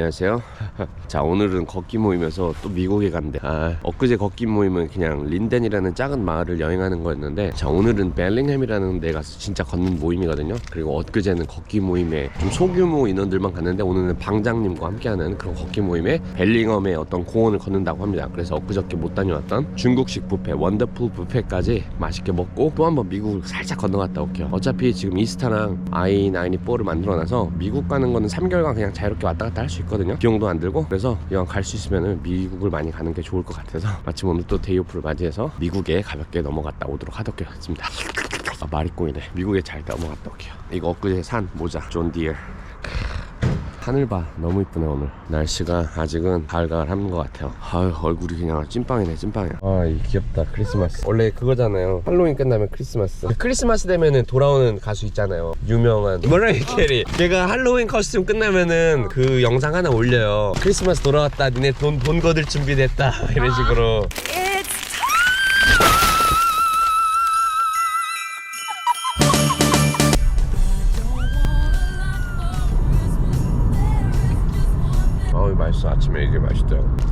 안녕하세요. 자 오늘은 걷기 모임에서 또 미국에 간대. 아 엊그제 걷기 모임은 그냥 린덴이라는 작은 마을을 여행하는 거였는데 자 오늘은 벨링햄이라는 데 가서 진짜 걷는 모임이거든요. 그리고 엊그제는 걷기 모임에 좀 소규모 인원들만 갔는데 오늘은 방장님과 함께하는 그런 걷기 모임에 벨링엄의 어떤 공원을 걷는다고 합니다. 그래서 엊그저께 못 다녀왔던 중국식 뷔페 원더풀 뷔페까지 맛있게 먹고 또 한번 미국을 살짝 건너갔다 올게요. 어차피 지금 이스타랑 i94를 만들어놔서 미국 가는 거는 3개월간 그냥 자유롭게 왔다 갔다 할 수 있거든요. 비용도 안 들고 그래서 이왕 갈 수 있으면 미국을 많이 가는 게 좋을 것 같아서 마침 오늘 또 데이오프를 맞이해서 미국에 가볍게 넘어갔다 오도록 하겠습니다. 아, 말이 꼬이네. 미국에 잘 넘어갔다 올게요. 이거 엊그제 산 모자 존 디어. 하늘 봐 너무 이쁘네 오늘. 날씨가 아직은 가을가을 하는 것 같아요. 아유 얼굴이 그냥 찐빵이네 찐빵이야. 아이 귀엽다 크리스마스. 원래 그거잖아요. 할로윈 끝나면 크리스마스. 크리스마스 되면은 돌아오는 가수 있잖아요. 유명한 머라이 캐리. 걔가 할로윈 커스튬 끝나면은 그 영상 하나 올려요. 크리스마스 돌아왔다 니네 돈, 돈 거둘 준비됐다. 이런 식으로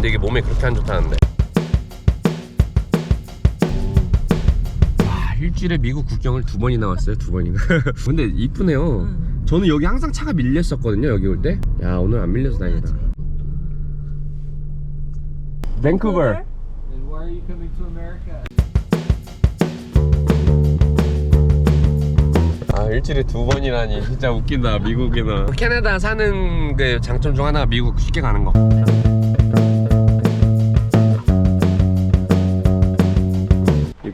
근데 이게 몸에 그렇게 안 좋다는데. 와 일주일에 미국 국경을 두 번이나 왔어요 두 번이나. 근데 이쁘네요. 저는 여기 항상 차가 밀렸었거든요 여기 올 때. 야 오늘 안 밀려서 다행이다. 밴쿠버 Then why are you coming to America? 아 일주일에 두 번이라니. 진짜 웃긴다 미국에는 캐나다 사는 그 장점 중 하나가 미국 쉽게 가는 거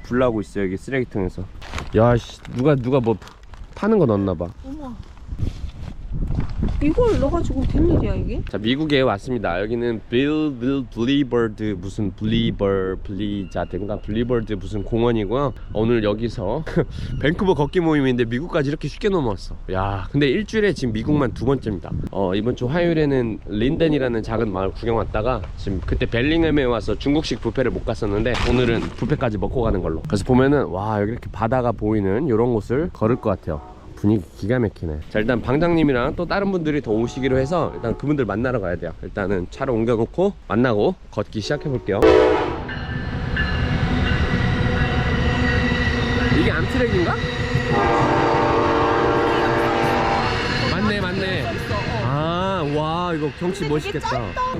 불나고 있어 여기 쓰레기통에서 야씨 누가 누가 뭐 파는 거 넣었나 봐. 어머. 이걸 넣어가지고 된 일이야 이게? 자 미국에 왔습니다. 여기는 빌, 빌 블리버드 무슨 블리버 블리자든가 블리버드 무슨 공원이고요. 오늘 여기서 밴쿠버 걷기 모임인데 미국까지 이렇게 쉽게 넘어왔어. 야 근데 일주일에 지금 미국만 두 번째입니다. 어 이번 주 화요일에는 린덴이라는 작은 마을 구경 왔다가 지금 그때 벨링햄에 와서 중국식 뷔페를 못 갔었는데 오늘은 뷔페까지 먹고 가는 걸로. 그래서 보면은 와 여기 이렇게 바다가 보이는 이런 곳을 걸을 것 같아요. 분위기 기가 막히네. 자 일단 방장님이랑 또 다른 분들이 더 오시기로 해서 일단 그분들 만나러 가야 돼요. 일단은 차를 옮겨놓고 만나고 걷기 시작해 볼게요. 이게 암트랙인가? 맞네 맞네. 아, 와, 이거 경치 멋있겠다.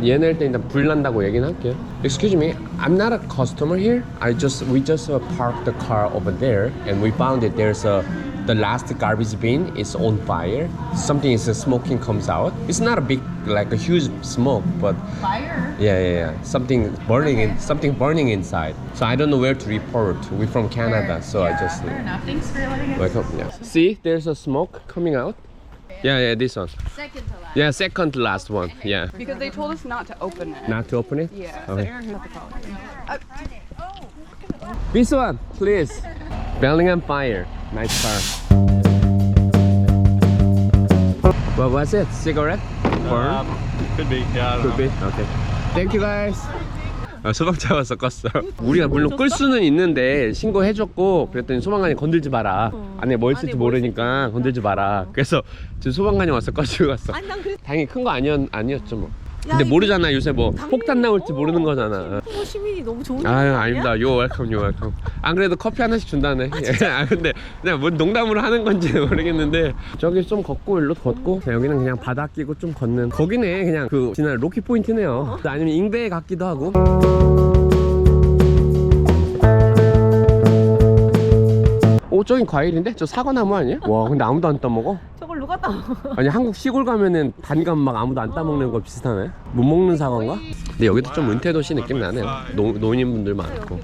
얘네 일단 일단 불 난다고 얘기는 할게요. Excuse me, I'm not a customer here. I just we just parked the car over there, and we found that there's a the last garbage bin is on fire. Something is uh, smoking comes out. It's not a big like a huge smoke, but Fire? yeah, yeah, yeah. Something burning in something burning inside. So I don't know where to report. We're from Canada, so I just. Fair enough. Thanks for letting us Welcome. Yeah. See, there's a smoke coming out. Yeah, yeah, this one. Second to last. Yeah, second to last one. Yeah. Because they told us not to open it. Not to open it? Yeah. Okay. Shut the phone. This one, please. Bellingham Fire. Nice car. What was it? Cigarette? Burn? Could be. Yeah, I don't Could be. Okay. Thank you guys. 아, 소방차가 섞었어. 우리가 물론 끌 수는 있는데 신고해줬고 그랬더니 소방관이 건들지 마라. 안에 뭐 있을지 모르니까 건들지 마라. 그래서 지금 소방관이 와서 꺼지고 갔어. 아니 난 그래. 다행히 큰 거 아니었 아니었죠 뭐. 야, 근데 모르잖아 요새 뭐 폭탄 나올지 어, 모르는 거잖아. 어, 시민이 너무 좋은 일 아유 아니야? 아닙니다. 요 웰컴 요 웰컴. 안 그래도 커피 하나씩 준다네. 아 근데 그냥 뭐 농담으로 하는 건지 모르겠는데 저기 좀 걷고 일로 걷고 자, 여기는 그냥 바다 끼고 좀 걷는 거기네 그냥 그 지난 로키 포인트네요. 아니면 잉베 같기도 하고. 오 저긴 과일인데? 저 사과나무 아니야? 와 근데 아무도 안 따먹어? 따? 아니 한국 시골 가면은 단감 막 아무도 안 따먹는 거 비슷하네 못 먹는 사과인가? 근데 여기도 좀 은퇴 도시 느낌 나네 노, 노인분들 많고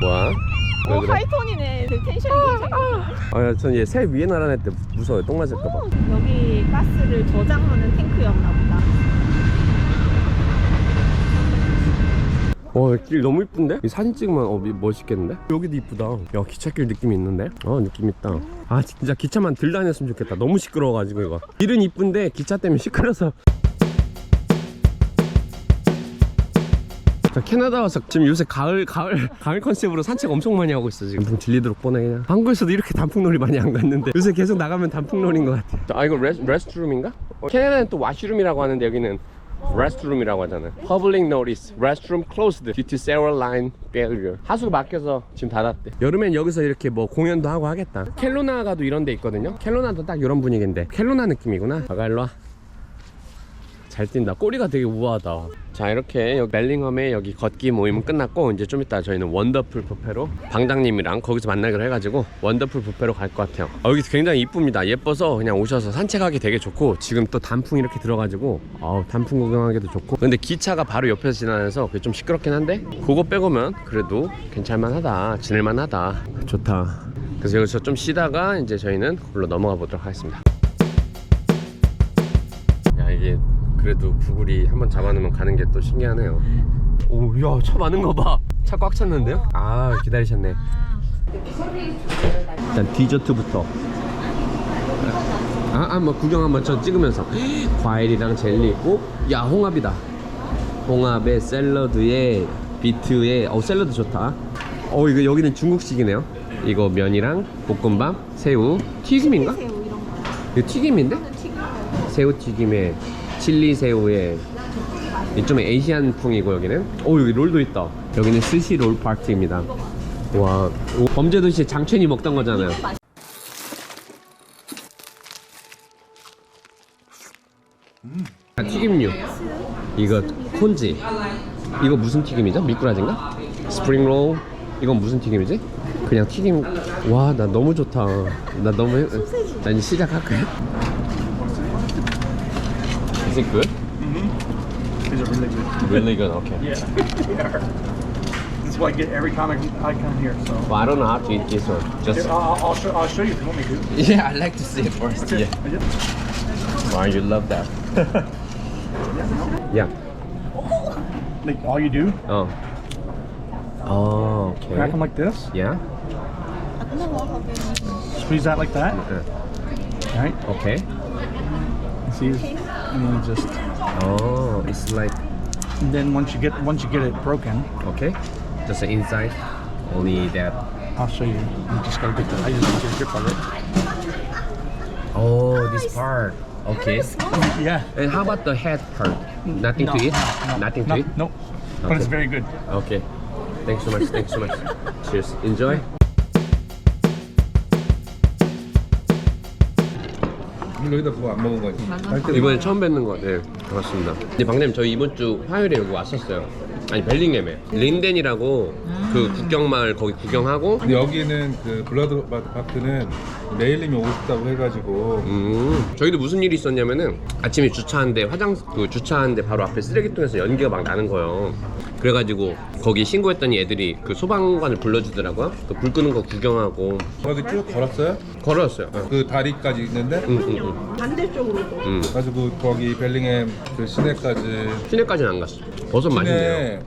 뭐야? 왜어 그래? 하이톤이네. 되게 텐션이 굉장히. 아, 전 얘 새 위에 날아날 때 무서워요 똥 맞을까봐 여기 가스를 저장하는 탱크였나 보다. 와 길 너무 이쁜데? 이 사진 찍으면 어, 미- 멋있겠는데? 여기도 이쁘다. 야 기찻길 느낌이 있는데? 어 느낌 있다. 아 진짜 기차만 들 다녔으면 좋겠다. 너무 시끄러워가지고 이거. 길은 이쁜데 기차 때문에 시끄러서. 저 캐나다 와서 지금 요새 가을 가을 가을 컨셉으로 산책 엄청 많이 하고 있어 지금. 질리도록 뻔해 그냥. 한국에서도 이렇게 단풍놀이 많이 안 갔는데. 요새 계속 나가면 단풍놀이인 것 같아. 아 이거 레스, 레스트룸인가? 어, 캐나다는 또 와시룸이라고 하는데 여기는 레스트룸이라고 하잖아요. Public notice Restroom closed due to several line failure. 하수가 막혀서 지금 닫았대. 여름엔 여기서 이렇게 뭐 공연도 하고 하겠다. 켈로나가도 이런 데 있거든요. 켈로나도 딱 이런 분위기인데. 켈로나 느낌이구나. 아가 일로와 잘 뛴다. 꼬리가 되게 우아하다. 자 이렇게 여기 멜링엄의 여기 걷기 모임은 끝났고 이제 좀 이따 저희는 원더풀 뷔페로 방장님이랑 거기서 만나기로 해가지고 원더풀 뷔페로 갈 것 같아요. 아, 여기 굉장히 이쁩니다. 예뻐서 그냥 오셔서 산책하기 되게 좋고 지금 또 단풍 이렇게 들어가지고 아우 단풍 구경하기도 좋고 근데 기차가 바로 옆에서 지나서 그게 좀 시끄럽긴 한데 그거 빼고면 그래도 괜찮만하다 지낼만하다 좋다. 그래서 여기서 좀 쉬다가 이제 저희는 그걸로 넘어가 보도록 하겠습니다. 야 이게 그래도 구글이 한번 잡아놓으면 가는 게 또 신기하네요. 오야 차 많은 거봐차 꽉 찼는데요? 아. 기다리셨네. 일단 디저트부터. 아뭐 구경 한번 저 찍으면서. 과일이랑 젤리. 있고 야 홍합이다. 홍합에 샐러드에 비트에. 어 샐러드 좋다. 어 이거 여기는 중국식이네요. 이거 면이랑 볶음밥 새우. 튀김인가? 새우 이런 거. 이거 튀김인데? 튀김. 새우 튀김에 칠리 새우에 좀 에이시안풍이고 여기는. 오 여기 롤도 있다. 여기는 스시 롤 파티입니다. 와 범죄도시 장첸이 먹던 거잖아요. 아, 튀김류. 이거 콘지. 이거 무슨 튀김이죠? 미꾸라지인가? 스프링 롤. 이건 무슨 튀김이지? 그냥 튀김. 와 나 너무 좋다. 나 너무 이제 시작할까요? Is it good? Mm-hmm. These are really good. Really good. Okay. Yeah, they are. This is what I get every time I I come here. So Well, I don't know how to eat this one. Here, Just I'll, I'll show I'll show you if you want me to. yeah, I like to see it first. Yeah. I just- Wow, you love that. yeah. Like all you do, Oh. Oh, crack them okay. like this, Yeah. squeeze that like that. Uh, Right? Okay. See, and then you just. Oh, it's like And then once you get once you get it broken, okay. Just the inside. Only that. I'll show you. You just gotta get the. I just get a grip of it. Oh, this part. Okay. Yeah. And how about the head part? Nothing to No, eat. no, no, Nothing no, to eat. Nope. But it's very good. Okay. Thanks so much. Thanks so much. Cheers. Enjoy. 여기다 그거 안 먹은 거지? 이번에 처음 뵙는 거, 네, 반갑습니다. 근데 방금 저희 이번 주 화요일에 여기 왔었어요. 아니 벨링햄에 린덴이라고 그 국경마을 거기 구경하고, 근데 여기는 그 블라드 파크는 메일님이 오고 싶다고 해가지고 음, 저희도 무슨 일이 있었냐면은 아침에 주차하는데 화장 그 주차하는데 바로 앞에 쓰레기통에서 연기가 막 나는 거예요. 그래가지고 거기 신고했더니 애들이 그 소방관을 불러주더라고요. 그 불 끄는 거 구경하고 거기 쭉 걸었어요? 걸었어요. 응, 그 다리까지 있는데 응, 응. 반대쪽으로도. 응. 가지고 거기 벨링햄 그 시내까지 시내까지는 안 갔어. 버섯 맛있네요.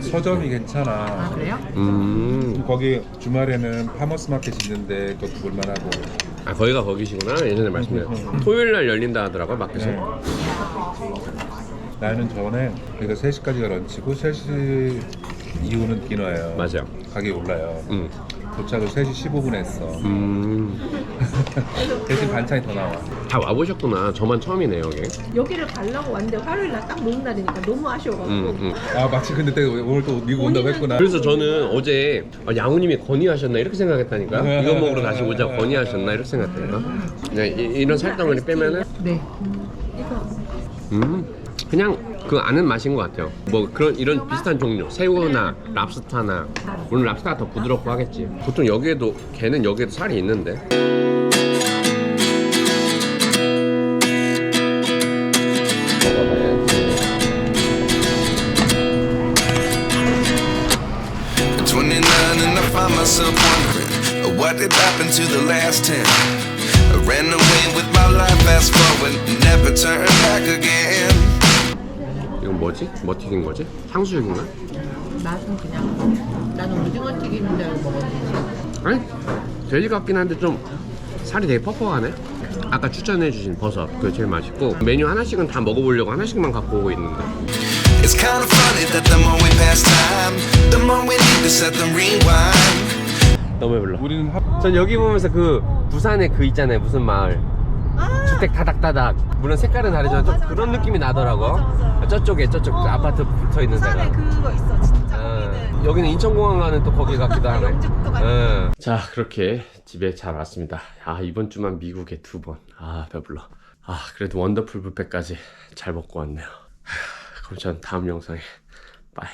서점이 괜찮아 음, 거기 주말에는 파머스 마켓 있는데 그것도 볼만하고 아 거기가 거기시구나. 예전에 말씀드렸죠. 토요일 날 열린다 하더라고요 마켓이. 네. 나는 전에 그러니까 3시까지가 런치고 3시 이후는 디너예요 맞아요. 가격이 올라요 음, 도착을 3시 15분 했어 음, 대신 반찬이 더 나와 다 와보셨구나. 저만 처음이네요 여기. 여기를 가려고 왔는데 화요일 날딱 노는 날이니까 너무 아쉬워가지고. 음, 음. 아 마치 근데 내가 오늘 또 미국 온다고 했구나 그래서 저는 어제 아, 양우님이 건의하셨나 이렇게 생각했다니까. 이거 먹으러 다시 오자 건의하셨나 이렇게 생각했다니까. 네, 이, 이런 살덩어리 빼면은. 네. 음, 그냥 그 아는 맛인 것 같아요. 뭐 그런 이런 비슷한 종류, 새우나 랍스타나 물론 랍스타가 더 부드럽고 하겠지. 보통 여기에도 걔는 여기에도 살이 있는데. At 29 and I find myself wondering uh, what did happen to the last 10. I ran away with my life, fast forward, never turn back again. 이건 뭐지? 뭐 튀긴 거지? 탕수육인가? 맛은 그냥 나는 오징어 튀김인 줄 알고 먹었는데 아니 돼지 같긴 한데 좀 살이 되게 퍽퍽하네. 아까 추천해주신 버섯 그게 제일 맛있고 메뉴 하나씩은 다 먹어보려고 하나씩만 갖고 오고 있는데. It's kind of funny that the more we pass time, the more we need to set them rewind. 너무 배불러. 우리는 합 전 여기 보면서 그 부산에 그 있잖아요. 무슨 마을. 주택 다닥다닥. 물론 색깔은 다르지만 어, 좀 맞아, 그런 맞아. 느낌이 나더라고. 어, 맞아, 맞아. 저쪽에 저쪽 그 어, 아파트 붙어 있는 데가. 부산에 그거 있어 진짜 어, 거기는 여기는 인천공항 가는 또 거기 같기도 하네. 같고. 어. 자 그렇게 집에 잘 왔습니다. 아 이번 주만 미국에 두 번. 아 배불러. 아 그래도 원더풀 뷔페까지 잘 먹고 왔네요. 하, 그럼 전 다음 영상에 빠이.